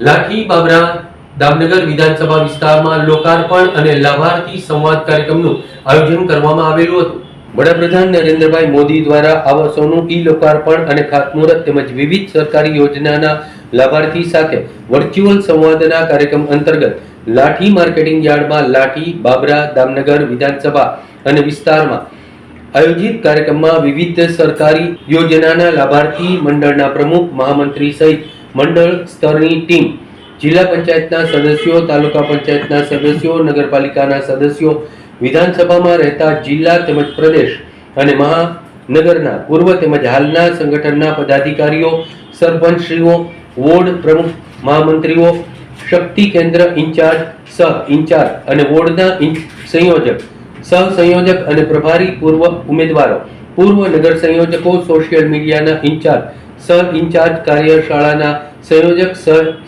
લાઠી બાબરા દામનગર વિધાનસભા વિસ્તારમાં લોકાર્પણ અને લાભાર્થી સંવાદ કાર્યક્રમનું આયોજન કરવામાં આવેલું હતું. વડાપ્રધાન નરેન્દ્રભાઈ મોદી દ્વારા આવાસોનું ઈ લોકાર્પણ અને ખાતમુહૂર્ત તેમજ વિવિધ સરકારી યોજનાના લાભાર્થી સાથે વર્ચ્યુઅલ સંવાદના કાર્યક્રમ અંતર્ગત લાઠી માર્કેટિંગ યાર્ડમાં લાઠી, બાબરા, દામનગર વિધાનસભા અને વિસ્તારમાં આયોજિત કાર્યક્રમમાં વિવિધ સરકારી યોજનાના લાભાર્થી, મંડળના પ્રમુખ, મહામંત્રી સહિત મંડળ સ્તરની ટીમ. જિલ્લા પંચાયતના સદસ્યો, તાલુકા પંચાયતના સદસ્યો, નગરપાલિકાના સદસ્યો, વિધાનસભામાં રહેતા જિલ્લા તેમજ પ્રદેશ અને મહાનગરના પૂર્વ તેમજ હાલના સંગઠનના પદાધિકારીઓ, સરપંચશ્રીઓ, વોર્ડ પ્રમુખ, મહામંત્રીઓ, શક્તિ કેન્દ્ર ઇન્ચાર્જ, સહ ઇન્ચાર્જ અને વોર્ડના સંયોજક, સહ સંયોજક અને પ્રભારી પૂર્વ ઉમેદવારો, પૂર્વ નગર સંયોજકો, સોશિયલ મીડિયાના ઇન્ચાર્જ, સહ ઇન્ચાર્જ કાર્યશાળાના સંયોજક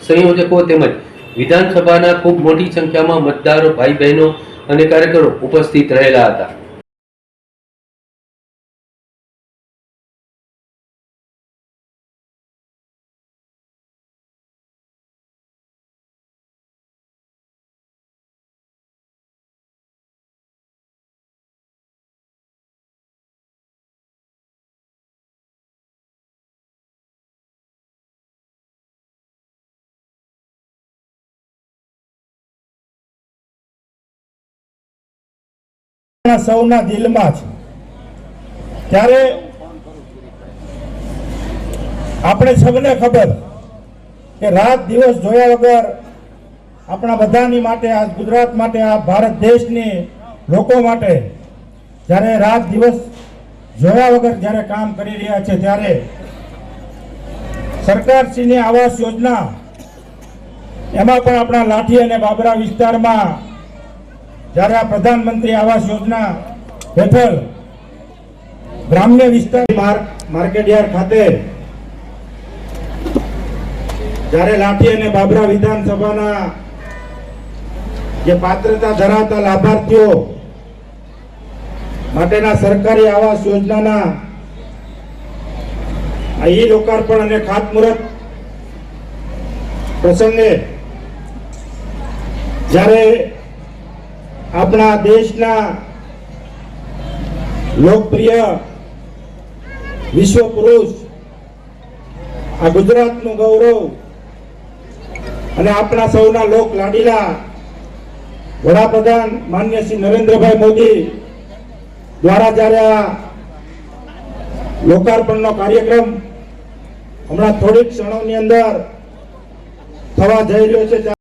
સંયોજકો તેમજ વિધાનસભાના ખૂબ મોટી સંખ્યામાં મતદારો ભાઈ બહેનો અને કાર્યકરો ઉપસ્થિત રહેલા હતા. સૌના દિલમાં છે. ત્યારે આપણે સૌને ખબર કે રાત દિવસ જોયા વગર આપણા બધાની માટે, આ ગુજરાત માટે, આ ભારત દેશની, લોકો માટે જ્યારે રાત દિવસ જોયા વગર જ્યારે કામ કરી રહ્યા છે, ત્યારે સરકારશ્રીની આવાસ યોજના, એમાં પણ આપણા લાઠી અને બાબરા વિસ્તારમાં જ્યારે આ પ્રધાનમંત્રી આવાસ યોજના હેઠળ ગ્રામ્ય વિસ્તાર માર્ક માર્કેટ યાર્ડ ખાતે જ્યારે લાઠી અને બાબરા વિધાનસભાના જે પાત્રતા ધરાવતા લાભાર્થીઓ માટેના સરકારી આવાસ યોજનાના આ ઈ લોકાર્પણ અને ખાતમુહૂર્ત પ્રસંગે જ્યારે આપણા દેશના લોકપ્રિય વિશ્વ પુરુષ આ ગુજરાતનું ગૌરવ અને આપણા સૌના લોક લાડીલા વડાપ્રધાન માન્ય શ્રી નરેન્દ્રભાઈ મોદી દ્વારા જ્યારે આ લોકાર્પણનો કાર્યક્રમ હમણાં થોડીક ક્ષણોની અંદર થવા જઈ રહ્યો છે